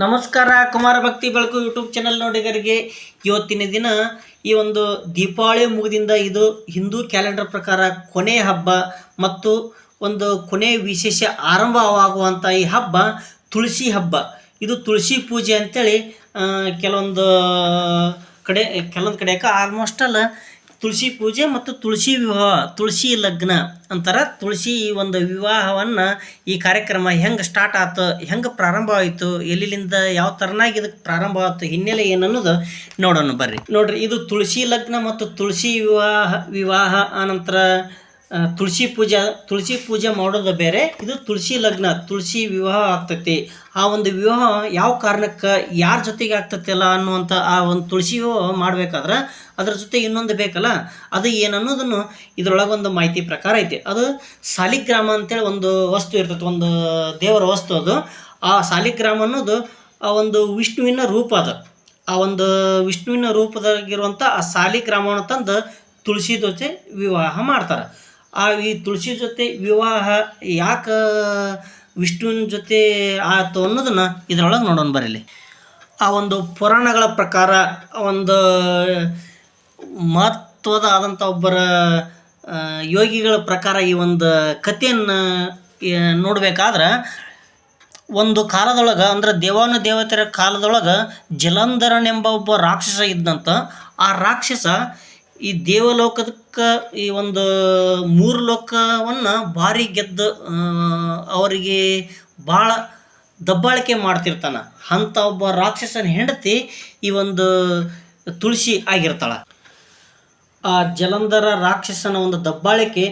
ನಮಸ್ಕಾರ, ಕುಮಾರ ಭಕ್ತಿ ಬೆಳಕು ಯೂಟ್ಯೂಬ್ ಚಾನಲ್ ನೋಡಿಗರಿಗೆ. ಇವತ್ತಿನ ದಿನ ಈ ಒಂದು ದೀಪಾವಳಿ ಮುಗಿದಿಂದ ಇದು ಹಿಂದೂ ಕ್ಯಾಲೆಂಡರ್ ಪ್ರಕಾರ ಕೊನೆ ಹಬ್ಬ ಮತ್ತು ಒಂದು ಕೊನೆ ವಿಶೇಷ ಆರಂಭವಾಗುವಂಥ ಈ ಹಬ್ಬ ತುಳಸಿ ಹಬ್ಬ. ಇದು ತುಳಸಿ ಪೂಜೆ ಅಂತೇಳಿ ಕೆಲವೊಂದು ಕಡೆ ಕೆಲವೊಂದು ಕಡೆ ಆಲ್ಮೋಸ್ಟ್ ಅಲ್ಲ ತುಳಸಿ ಪೂಜೆ ಮತ್ತು ತುಳಸಿ ವಿವಾಹ, ತುಳಸಿ ಲಗ್ನ ಅಂತಾರ. ತುಳಸಿ ಈ ಒಂದು ವಿವಾಹವನ್ನು ಈ ಕಾರ್ಯಕ್ರಮ ಹೆಂಗೆ ಸ್ಟಾರ್ಟ್ ಆಯ್ತು ಹೆಂಗೆ ಪ್ರಾರಂಭ ಆಯಿತು ಎಲ್ಲಿಂದ ಯಾವ ಥರನಾಗಿ ಇದಕ್ಕೆ ಪ್ರಾರಂಭ ಆಯ್ತು ಹಿನ್ನೆಲೆ ಏನು ಅನ್ನೋದು ನೋಡೋಣ ಬರ್ರಿ. ನೋಡ್ರಿ, ಇದು ತುಳಸಿ ಲಗ್ನ ಮತ್ತು ತುಳಸಿ ವಿವಾಹ ವಿವಾಹ ಆನಂತರ ತುಳಸಿ ಪೂಜೆ ತುಳಸಿ ಪೂಜೆ ಮಾಡೋದು ಬೇರೆ, ಇದು ತುಳಸಿ ಲಗ್ನ, ತುಳಸಿ ವಿವಾಹ ಆಗ್ತೈತಿ. ಆ ಒಂದು ವಿವಾಹ ಯಾವ ಕಾರಣಕ್ಕೆ, ಯಾರ ಜೊತೆಗೆ ಆಗ್ತೈತಿಲ್ಲ ಅನ್ನುವಂಥ ಆ ಒಂದು ತುಳಸಿ ವಿವಾಹ ಮಾಡ್ಬೇಕಾದ್ರೆ ಅದ್ರ ಜೊತೆ ಇನ್ನೊಂದು ಬೇಕಲ್ಲ, ಅದು ಏನನ್ನೋದನ್ನು ಇದ್ರೊಳಗೊಂದು ಮಾಹಿತಿ ಪ್ರಕಾರ ಐತಿ. ಅದು ಸಾಲಿಗ್ರಾಮ ಅಂತೇಳಿ ಒಂದು ವಸ್ತು ಇರ್ತೈತಿ, ಒಂದು ದೇವರ ವಸ್ತು ಅದು. ಆ ಸಾಲಿಗ್ರಾಮ ಅನ್ನೋದು ಆ ಒಂದು ವಿಷ್ಣುವಿನ ರೂಪ ಅದು. ಆ ಒಂದು ವಿಷ್ಣುವಿನ ರೂಪದಾಗಿರುವಂಥ ಆ ಸಾಲಿಗ್ರಾಮವನ್ನು ತಂದು ತುಳಸಿ ಜೊತೆ ವಿವಾಹ ಮಾಡ್ತಾರೆ. ಆ ಈ ತುಳಸಿ ಜೊತೆ ವಿವಾಹ ಯಾಕೆ ವಿಷ್ಣುವಿನ ಜೊತೆ ಆಯ್ತು ಅನ್ನೋದನ್ನು ಇದರೊಳಗೆ ನೋಡೋಣ ಬರೀಲಿ. ಆ ಒಂದು ಪುರಾಣಗಳ ಪ್ರಕಾರ ಒಂದು ಮಹತ್ವದ ಆದಂಥ ಒಬ್ಬರ ಯೋಗಿಗಳ ಪ್ರಕಾರ ಈ ಒಂದು ಕಥೆಯನ್ನು ನೋಡಬೇಕಾದ್ರೆ ಒಂದು ಕಾಲದೊಳಗೆ, ಅಂದ್ರೆ ದೇವಾನು ದೇವತೆಯರ ಕಾಲದೊಳಗೆ ಜಲಂಧರನೆಂಬ ಒಬ್ಬ ರಾಕ್ಷಸ ಇದ್ದಂತ ಆ ರಾಕ್ಷಸ ಈ ದೇವಲೋಕದಕ್ಕೆ ಈ ಒಂದು ಮೂರು ಲೋಕವನ್ನು ಭಾರಿ ಗೆದ್ದು ಅವರಿಗೆ ಭಾಳ ದಬ್ಬಾಳಿಕೆ ಮಾಡ್ತಿರ್ತಾನೆ. ಅಂಥ ಒಬ್ಬ ರಾಕ್ಷಸನ ಹೆಂಡತಿ ಈ ಒಂದು ತುಳಸಿ ಆಗಿರ್ತಾಳೆ. ಆ ಜಲಂಧರ ರಾಕ್ಷಸನ ಒಂದು ದಬ್ಬಾಳಿಕೆ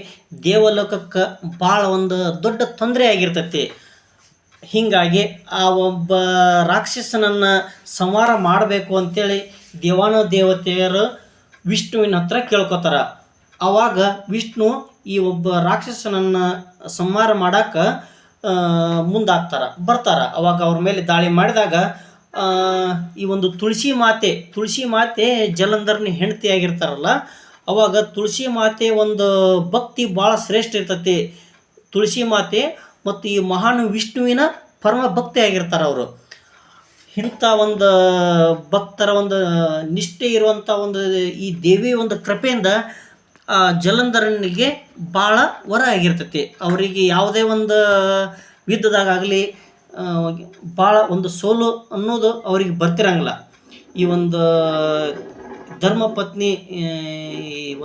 ದೇವಲೋಕಕ್ಕೆ ಭಾಳ ಒಂದು ದೊಡ್ಡ ತೊಂದರೆ ಆಗಿರ್ತೈತಿ. ಹೀಗಾಗಿ ಆ ಒಬ್ಬ ರಾಕ್ಷಸನನ್ನು ಸಂಹಾರ ಮಾಡಬೇಕು ಅಂತೇಳಿ ದೇವಾನು ದೇವತೆಯರು ವಿಷ್ಣುವಿನ ಹತ್ರ ಕೇಳ್ಕೊತಾರ. ಆವಾಗ ವಿಷ್ಣು ಈ ಒಬ್ಬ ರಾಕ್ಷಸನನ್ನು ಸಂಹಾರ ಮಾಡಕ್ಕೆ ಮುಂದಾಗ್ತಾರ, ಬರ್ತಾರ. ಅವಾಗ ಅವ್ರ ಮೇಲೆ ದಾಳಿ ಮಾಡಿದಾಗ ಈ ಒಂದು ತುಳಸಿ ಮಾತೆ ತುಳಸಿ ಮಾತೆ ಜಲಂಧರ್ನ ಹೆಂಡತಿ ಆಗಿರ್ತಾರಲ್ಲ, ಅವಾಗ ತುಳಸಿ ಮಾತೆ ಒಂದು ಭಕ್ತಿ ಭಾಳ ಶ್ರೇಷ್ಠ ಇರ್ತತಿ. ತುಳಸಿ ಮಾತೆ ಮತ್ತು ಈ ಮಹಾನ್ ವಿಷ್ಣುವಿನ ಪರಮ ಭಕ್ತಿ ಆಗಿರ್ತಾರೆ ಅವರು. ಇಂಥ ಒಂದು ಭಕ್ತರ ಒಂದು ನಿಷ್ಠೆ ಇರುವಂಥ ಒಂದು ಈ ದೇವಿ ಒಂದು ಕೃಪೆಯಿಂದ ಜಲಂಧರನಿಗೆ ಭಾಳ ವರ ಆಗಿರ್ತೈತಿ. ಅವರಿಗೆ ಯಾವುದೇ ಒಂದು ಯುದ್ಧದಾಗಲಿ ಭಾಳ ಒಂದು ಸೋಲು ಅನ್ನೋದು ಅವ್ರಿಗೆ ಬರ್ತಿರಂಗಿಲ್ಲ. ಈ ಒಂದು ಧರ್ಮಪತ್ನಿ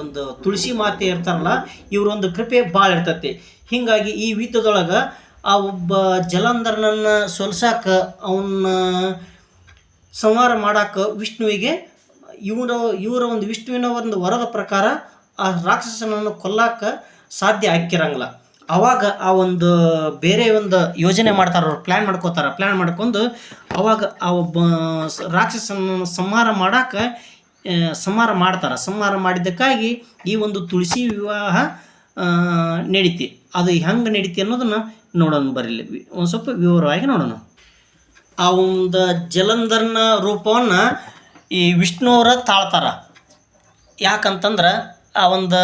ಒಂದು ತುಳಸಿ ಮಾತೆ ಇರ್ತಾರಲ್ಲ ಇವರೊಂದು ಕೃಪೆ ಭಾಳ ಇರ್ತೈತಿ. ಹೀಗಾಗಿ ಈ ಯುದ್ಧದೊಳಗೆ ಆ ಒಬ್ಬ ಜಲಂಧರನನ್ನು ಸೊಲ್ಸಾಕ ಅವನ್ನ ಸಂಹಾರ ಮಾಡಾಕ ವಿಷ್ಣುವಿಗೆ ಇವರ ಇವರ ಒಂದು ವಿಷ್ಣುವಿನ ಒಂದು ವರದ ಪ್ರಕಾರ ಆ ರಾಕ್ಷಸನನ್ನು ಕೊಲ್ಲಾಕ ಸಾಧ್ಯ ಆಕ್ಕಿರಂಗಿಲ್ಲ ಅವಾಗ ಆ ಒಂದು ಬೇರೆ ಒಂದು ಯೋಜನೆ ಮಾಡ್ತಾರೆ ಅವ್ರು ಪ್ಲ್ಯಾನ್ ಮಾಡ್ಕೋತಾರೆ. ಪ್ಲ್ಯಾನ್ ಮಾಡ್ಕೊಂಡು ಅವಾಗ ಆ ಒಬ್ಬ ರಾಕ್ಷಸನನ್ನು ಸಂಹಾರ ಮಾಡಾಕ ಸಂಹಾರ ಮಾಡ್ತಾರೆ. ಸಂಹಾರ ಮಾಡಿದ್ದಕ್ಕಾಗಿ ಈ ಒಂದು ತುಳಸಿ ವಿವಾಹ ನಡೀತಿ. ಅದು ಹೆಂಗೆ ನಡೀತಿ ಅನ್ನೋದನ್ನು ನೋಡೋಣ ಬರಲಿ. ಒಂದು ಸ್ವಲ್ಪ ವಿವರವಾಗಿ ನೋಡೋಣ. ಆ ಒಂದು ಜಲಂಧರ್ನ ರೂಪವನ್ನು ಈ ವಿಷ್ಣುವರ ತಾಳ್ತಾರ. ಯಾಕಂತಂದ್ರೆ ಆ ಒಂದು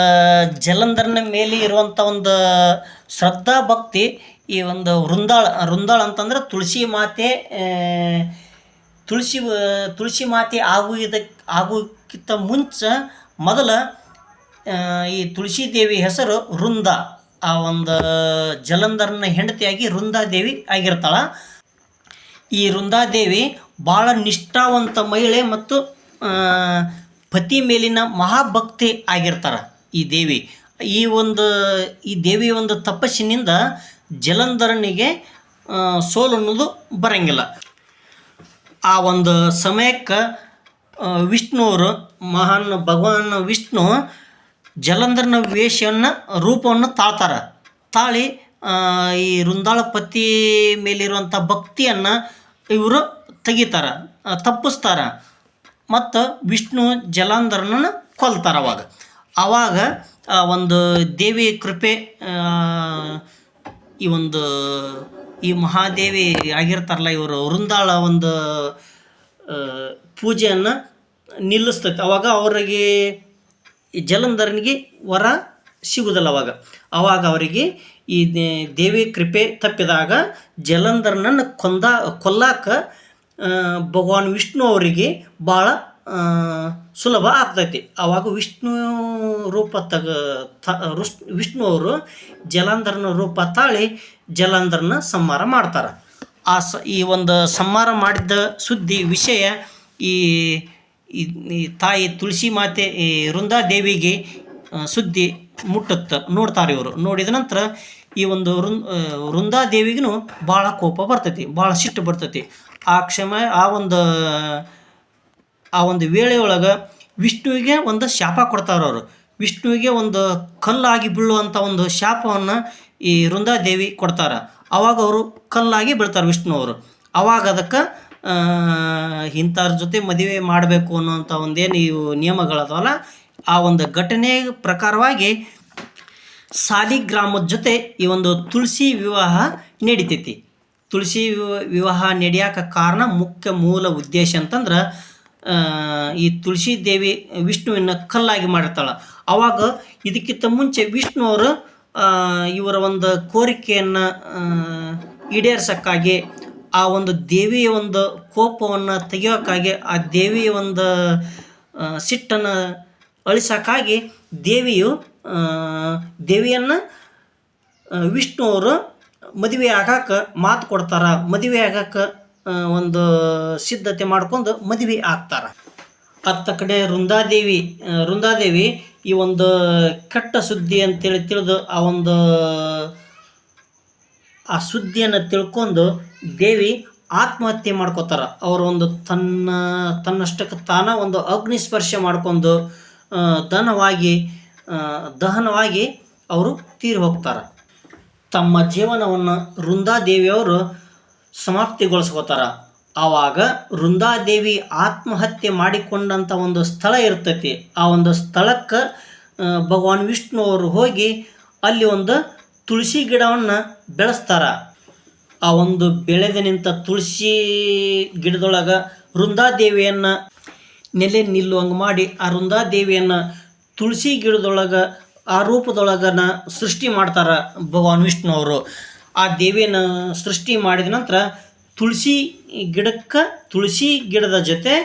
ಜಲಂಧರ್ನ ಮೇಲೆ ಇರುವಂಥ ಒಂದು ಶ್ರದ್ಧಾ ಭಕ್ತಿ ಈ ಒಂದು ವೃಂದಾಳ ವೃಂದಾಳ ಅಂತಂದ್ರೆ ತುಳಸಿ ಮಾತೆ ತುಳಸಿ ತುಳಸಿ ಮಾತೆ ಆಗುವುದಕ್ಕೆ ಆಗೋಕ್ಕಿಂತ ಮುಂಚೆ ಮೊದಲ ಈ ತುಳಸಿ ದೇವಿ ಹೆಸರು ವೃಂದ. ಆ ಒಂದು ಜಲಂಧರ್ನ ಹೆಂಡತಿಯಾಗಿ ವೃಂದಾದೇವಿ ಆಗಿರ್ತಾಳ. ಈ ವೃಂದಾದೇವಿ ಭಾಳ ನಿಷ್ಠಾವಂತ ಮಹಿಳೆ ಮತ್ತು ಪತಿ ಮೇಲಿನ ಮಹಾಭಕ್ತಿ ಆಗಿರ್ತಾರೆ ಈ ದೇವಿ. ಈ ಒಂದು, ಈ ದೇವಿಯ ಒಂದು ತಪಸ್ಸಿನಿಂದ ಜಲಂಧರನಿಗೆ ಸೋಲು ಅನ್ನೋದು ಬರಂಗಿಲ್ಲ. ಆ ಒಂದು ಸಮಯಕ್ಕೆ ವಿಷ್ಣುವರು ಮಹಾನ್ ಭಗವಾನ್ ವಿಷ್ಣು ಜಲಂಧರನ ವೇಷವನ್ನು, ರೂಪವನ್ನು ತಾಳ್ತಾರೆ. ತಾಳಿ ಈ ವೃಂದಾಳ ಪತಿ ಮೇಲಿರುವಂಥ ಭಕ್ತಿಯನ್ನು ಇವರು ತೆಗಿತಾರ ತಪ್ಪಿಸ್ತಾರ. ಮತ್ತು ವಿಷ್ಣು ಜಲಾಂಧರನ ಕೊಲ್ತಾರೆ ಅವಾಗ. ಆವಾಗ ಒಂದು ದೇವಿ ಕೃಪೆ ಈ ಒಂದು, ಈ ಮಹಾದೇವಿ ಆಗಿರ್ತಾರಲ್ಲ, ಇವರು ವೃಂದಾಳ ಒಂದು ಪೂಜೆಯನ್ನು ನಿಲ್ಲಿಸ್ತೈತೆ. ಅವಾಗ ಅವರಿಗೆ ಜಲಂಧರನಿಗೆ ವರ ಸಿಗುವುದಿಲ್ಲ ಅವಾಗ. ಅವಾಗ ಅವರಿಗೆ ಈ ದೇವಿ ಕೃಪೆ ತಪ್ಪಿದಾಗ ಜಲಂಧರನನ್ನು ಕೊಂದ, ಕೊಲ್ಲಾಕ ಭಗವಾನ್ ವಿಷ್ಣು ಅವರಿಗೆ ಭಾಳ ಸುಲಭ ಆಗ್ತೈತಿ. ಆವಾಗ ವಿಷ್ಣು ರೂಪ ತಗ ರುಷ್- ವಿಷ್ಣು ಅವರು ಜಲಾಂಧರನ ರೂಪ ತಾಳಿ ಜಲಾಂಧರನ ಸಂಹಾರ ಮಾಡ್ತಾರೆ. ಆ ಸ, ಈ ಒಂದು ಸಂಹಾರ ಮಾಡಿದ್ದ ಸುದ್ದಿ ವಿಷಯ ಈ ಈ- ತಾಯಿ ತುಳಸಿ ಮಾತೆ, ಈ ವೃಂದಾದೇವಿಗೆ ಸುದ್ದಿ ಮುಟ್ಟುತ್ತ ನೋಡ್ತಾರೆ ಇವರು. ನೋಡಿದ ನಂತರ ಈ ಒಂದು ವೃಂದ ವೃಂದಾದೇವಿಗೂ ಭಾಳ ಕೋಪ ಬರ್ತೈತಿ ಭಾಳ ಸಿಟ್ಟು ಬರ್ತೈತಿ. ಆ ಕ್ಷಮ, ಆ ಒಂದು ಆ ಒಂದು ವೇಳೆಯೊಳಗೆ ವಿಷ್ಣುವಿಗೆ ಒಂದು ಶಾಪ ಕೊಡ್ತಾರೆ ಅವರು. ವಿಷ್ಣುವಿಗೆ ಒಂದು ಕಲ್ಲಾಗಿ ಬೀಳುವಂಥ ಒಂದು ಶಾಪವನ್ನು ಈ ವೃಂದಾದೇವಿ ಕೊಡ್ತಾರೆ. ಅವಾಗ ಅವರು ಕಲ್ಲಾಗಿ ಬೀಳ್ತಾರೆ ವಿಷ್ಣು ಅವರು. ಅವಾಗ ಅದಕ್ಕೆ ಇಂಥವ್ರ ಜೊತೆ ಮದುವೆ ಮಾಡಬೇಕು ಅನ್ನೋಂಥ ಒಂದೇನು ಇವು ನಿಯಮಗಳದವಲ್ಲ? ಆ ಒಂದು ಘಟನೆ ಪ್ರಕಾರವಾಗಿ ಸಾಲಿಗ್ರಾಮದ ಜೊತೆ ಈ ಒಂದು ತುಳಸಿ ವಿವಾಹ ನಡೀತೈತಿ. ತುಳಸಿ ವಿವಾಹ ನಡೆಯಾಕ ಕಾರಣ ಮುಖ್ಯ ಮೂಲ ಉದ್ದೇಶ ಅಂತಂದ್ರೆ ಈ ತುಳಸಿ ದೇವಿ ವಿಷ್ಣುವಿನ ಕಲ್ಲಾಗಿ ಮಾಡಿರ್ತಾಳೆ. ಅವಾಗ ಇದಕ್ಕಿಂತ ಮುಂಚೆ ವಿಷ್ಣು ಅವರು ಇವರ ಒಂದು ಕೋರಿಕೆಯನ್ನು ಈಡೇರ್ಸಕ್ಕಾಗಿ ಆ ಒಂದು ದೇವಿಯ ಒಂದು ಕೋಪವನ್ನು ತೆಗೆಯೋಕ್ಕಾಗಿ, ಆ ದೇವಿಯ ಒಂದು ಸಿಟ್ಟನ್ನು ಅಳಿಸೋಕ್ಕಾಗಿ ದೇವಿಯು ದೇವಿಯನ್ನು ವಿಷ್ಣುವರು ಮದುವೆ ಆಗಾಕ ಮಾತು ಕೊಡ್ತಾರ. ಮದುವೆ ಆಗಾಕ ಒಂದು ಸಿದ್ಧತೆ ಮಾಡ್ಕೊಂಡು ಮದುವೆ ಆಗ್ತಾರ. ಅತ್ತ ಕಡೆ ವೃಂದಾದೇವಿ ವೃಂದಾದೇವಿ ಈ ಒಂದು ಕೆಟ್ಟ ಸುದ್ದಿ ಅಂತೇಳಿ ತಿಳಿದು ಆ ಒಂದು ಆ ಸುದ್ದಿಯನ್ನು ತಿಳ್ಕೊಂಡು ದೇವಿ ಆತ್ಮಹತ್ಯೆ ಮಾಡ್ಕೋತಾರ. ಅವರು ಒಂದು ತನ್ನ ತನ್ನಷ್ಟಕ್ಕೆ ತಾನ ಒಂದು ಅಗ್ನಿ ಮಾಡಿಕೊಂಡು ಆ, ದಹನವಾಗಿ ಅವರು ತೀರಿ ಹೋಗ್ತಾರೆ. ತಮ್ಮ ಜೀವನವನ್ನು ವೃಂದಾದೇವಿಯವರು ಸಮಾಪ್ತಿಗೊಳಿಸ್ಕೋತಾರ. ಆವಾಗ ವೃಂದಾದೇವಿ ಆತ್ಮಹತ್ಯೆ ಮಾಡಿಕೊಂಡಂಥ ಒಂದು ಸ್ಥಳ ಇರ್ತೈತಿ. ಆ ಒಂದು ಸ್ಥಳಕ್ಕೆ ಭಗವಾನ್ ವಿಷ್ಣು ಅವರು ಹೋಗಿ ಅಲ್ಲಿ ಒಂದು ತುಳಸಿ ಗಿಡವನ್ನು ಬೆಳೆಸ್ತಾರೆ. ಆ ಒಂದು ಬೆಳೆದ ನಿಂತ ತುಳಸಿ ಗಿಡದೊಳಗೆ ವೃಂದಾದೇವಿಯನ್ನು ನೆಲೆ ನಿಲ್ಲುವಂಗೆ ಮಾಡಿ ಆ ವೃಂದಾದೇವಿಯನ್ನು ತುಳಸಿ ಗಿಡದೊಳಗೆ ಆ ರೂಪದೊಳಗನ ಸೃಷ್ಟಿ ಮಾಡ್ತಾರೆ ಭಗವಾನ್ ವಿಷ್ಣು ಅವರು. ಆ ದೇವಿಯನ್ನು ಸೃಷ್ಟಿ ಮಾಡಿದ ನಂತರ ತುಳಸಿ ಗಿಡಕ್ಕೆ ತುಳಸಿ ಗಿಡದ ಜೊತೆ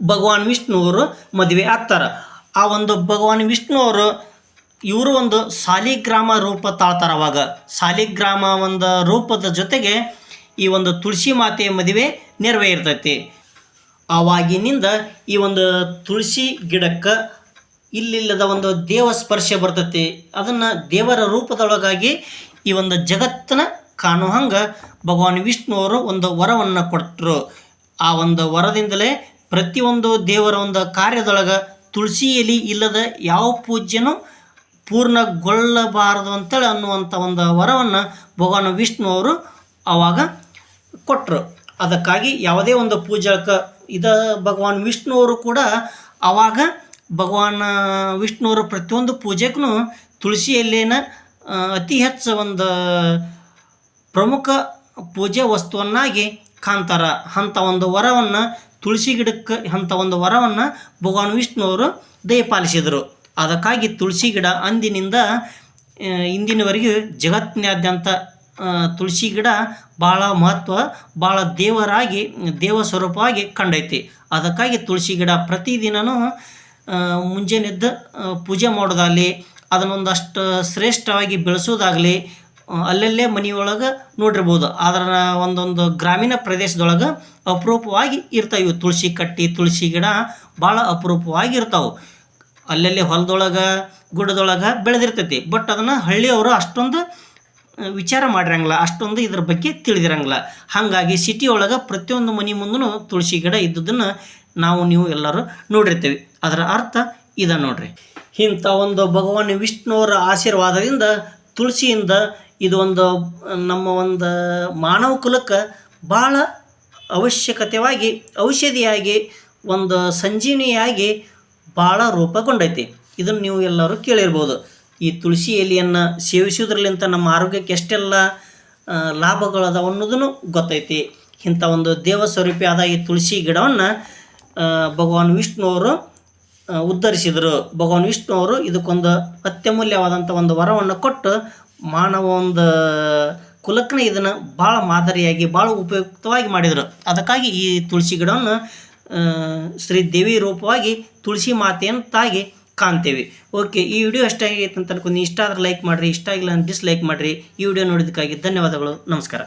ಭಗವಾನ್ ವಿಷ್ಣು ಅವರು ಮದುವೆ ಆಗ್ತಾರೆ. ಆ ಒಂದು ಭಗವಾನ್ ವಿಷ್ಣು ಅವರು ಇವರು ಒಂದು ಸಾಲಿಗ್ರಾಮ ರೂಪ ತಾಳ್ತಾರೆ ಅವಾಗ. ಸಾಲಿಗ್ರಾಮ ಒಂದು ರೂಪದ ಜೊತೆಗೆ ಈ ಒಂದು ತುಳಸಿ ಮಾತೆಯ ಮದುವೆ ನೆರವೇರ್ತೈತಿ ಆವಾಗಿನಿಂದ ಈ ಒಂದು ತುಳಸಿ ಗಿಡಕ್ಕೆ ಇಲ್ಲಿಲ್ಲದ ಒಂದು ದೇವ ಸ್ಪರ್ಶ ಬರ್ತೈತಿ. ಅದನ್ನು ದೇವರ ರೂಪದೊಳಗಾಗಿ ಈ ಒಂದು ಜಗತ್ತನ್ನ ಕಾಣೋ ಹಂಗೆ ಭಗವಾನ್ ವಿಷ್ಣು ಅವರು ಒಂದು ವರವನ್ನು ಕೊಟ್ಟರು ಆ ಒಂದು ವರದಿಂದಲೇ ಪ್ರತಿಯೊಂದು ದೇವರ ಒಂದು ಕಾರ್ಯದೊಳಗೆ ತುಳಸಿ ಇಲ್ಲದ ಯಾವ ಪೂಜ್ಯನೂ ಪೂರ್ಣಗೊಳ್ಳಬಾರದು ಅಂತೇಳಿ ಅನ್ನುವಂಥ ಒಂದು ವರವನ್ನು ಭಗವಾನ್ ವಿಷ್ಣು ಅವರು ಆವಾಗ ಕೊಟ್ಟರು ಅದಕ್ಕಾಗಿ ಯಾವುದೇ ಒಂದು ಪೂಜಕ ಇದ ಭಗವಾನ್ ವಿಷ್ಣು ಅವರು ಕೂಡ ಆವಾಗ ಭಗವಾನ್ ವಿಷ್ಣುವರು ಪ್ರತಿಯೊಂದು ಪೂಜೆಗೂ ತುಳಸಿ ಎಲೆನ ಅತಿ ಹೆಚ್ಚು ಒಂದು ಪ್ರಮುಖ ಪೂಜೆ ವಸ್ತುವನ್ನಾಗಿ ಕಾಣ್ತಾರ. ಅಂಥ ಒಂದು ವರವನ್ನು, ತುಳಸಿ ಗಿಡಕ್ಕೆ ಅಂಥ ಒಂದು ವರವನ್ನು ಭಗವಾನ್ ವಿಷ್ಣು ಅವರು ದಯಪಾಲಿಸಿದರು. ಅದಕ್ಕಾಗಿ ತುಳಸಿ ಗಿಡ ಅಂದಿನಿಂದ ಇಂದಿನವರೆಗೆ ಜಗತ್ತಿನಾದ್ಯಂತ ತುಳಸಿ ಗಿಡ ಭಾಳ ಮಹತ್ವ ಭಾಳ ದೇವರಾಗಿ, ದೇವ ಸ್ವರೂಪವಾಗಿ ಕಂಡೈತಿ. ಅದಕ್ಕಾಗಿ ತುಳಸಿ ಗಿಡ ಪ್ರತಿದಿನವೂ ಮುಂಜಾನೆದ್ದು ಪೂಜೆ ಮಾಡೋದಾಗಲಿ, ಅದನ್ನೊಂದಷ್ಟು ಶ್ರೇಷ್ಠವಾಗಿ ಬೆಳೆಸೋದಾಗಲಿ ಅಲ್ಲಲ್ಲೇ ಮನೆಯೊಳಗೆ ನೋಡಿರ್ಬೋದು. ಅದರ ಒಂದೊಂದು ಗ್ರಾಮೀಣ ಪ್ರದೇಶದೊಳಗೆ ಅಪರೂಪವಾಗಿ ಇರ್ತಾವೆ ಇವು. ತುಳಸಿ ಕಟ್ಟಿ, ತುಳಸಿ ಗಿಡ ಭಾಳ ಅಪರೂಪವಾಗಿ ಇರ್ತಾವೆ. ಅಲ್ಲಲ್ಲಿ ಹೊಲದೊಳಗೆ, ಗುಡ್ಡದೊಳಗೆ ಬೆಳೆದಿರ್ತೈತಿ. ಬಟ್ ಅದನ್ನು ಹಳ್ಳಿಯವರು ಅಷ್ಟೊಂದು ವಿಚಾರ ಮಾಡಿರಂಗಿಲ್ಲ. ಅಷ್ಟೊಂದು ಇದ್ರ ಬಗ್ಗೆ ತಿಳಿದಿರಂಗಿಲ್ಲ. ಹಾಗಾಗಿ ಸಿಟಿ ಒಳಗೆ ಪ್ರತಿಯೊಂದು ಮನೆ ಮುಂದೂ ತುಳಸಿ ಗಿಡ ಇದ್ದುದನ್ನು ನಾವು, ನೀವು ಎಲ್ಲರೂ ನೋಡಿರ್ತೀವಿ. ಅದರ ಅರ್ಥ ಇದ ನೋಡ್ರಿ. ಇಂಥ ಒಂದು ಭಗವಾನ್ ವಿಷ್ಣುವರ ಆಶೀರ್ವಾದದಿಂದ ತುಳಸಿಯಿಂದ ಇದು ಒಂದು, ನಮ್ಮ ಒಂದು ಮಾನವ ಕುಲಕ್ಕೆ ಭಾಳ ಅವಶ್ಯಕತೆವಾಗಿ, ಔಷಧಿಯಾಗಿ, ಒಂದು ಸಂಜೀವಿನಿಯಾಗಿ ಭಾಳ ರೂಪಗೊಂಡೈತಿ. ಇದನ್ನು ನೀವು ಎಲ್ಲರೂ ಕೇಳಿರ್ಬೋದು. ಈ ತುಳಸಿ ಎಲೆಯನ್ನು ಸೇವಿಸೋದ್ರಲ್ಲಿಂತ ನಮ್ಮ ಆರೋಗ್ಯಕ್ಕೆ ಎಷ್ಟೆಲ್ಲ ಲಾಭಗಳದಾವ ಅನ್ನೋದನ್ನು ಗೊತ್ತೈತಿ. ಇಂಥ ಒಂದು ದೇವ ಆದ ಈ ತುಳಸಿ ಗಿಡವನ್ನು ಭಗವಾನ್ ವಿಷ್ಣು ಅವರು ಉದ್ಧರಿಸಿದರು. ಭಗವಾನ್ ವಿಷ್ಣು ಅವರು ಇದಕ್ಕೊಂದು ಅತ್ಯಮೂಲ್ಯವಾದಂಥ ಒಂದು ವರವನ್ನು ಕೊಟ್ಟು ಮಾನವ ಒಂದು ಕುಲಕ್ಕನೇ ಇದನ್ನು ಭಾಳ ಮಾದರಿಯಾಗಿ ಭಾಳ ಉಪಯುಕ್ತವಾಗಿ ಮಾಡಿದರು. ಅದಕ್ಕಾಗಿ ಈ ತುಳಸಿ ಗಿಡವನ್ನು ಶ್ರೀ ದೇವಿ ರೂಪವಾಗಿ ತುಳಸಿ ಮಾತೆಯಂತಾಗಿ ಕಾಣ್ತೇವೆ. ಓಕೆ ಈ ವಿಡಿಯೋ ಇಷ್ಟ ಆಗೈತೆ ಅಂತ ಅನ್ಕೊಂಡು ಇಷ್ಟ ಆದರೆ ಲೈಕ್ ಮಾಡಿರಿ, ಇಷ್ಟ ಆಗಿಲ್ಲ ಡಿಸ್ಲೈಕ್ ಮಾಡಿರಿ. ಈ ವಿಡಿಯೋ ನೋಡಿದ್ದಕ್ಕಾಗಿ ಧನ್ಯವಾದಗಳು. ನಮಸ್ಕಾರ.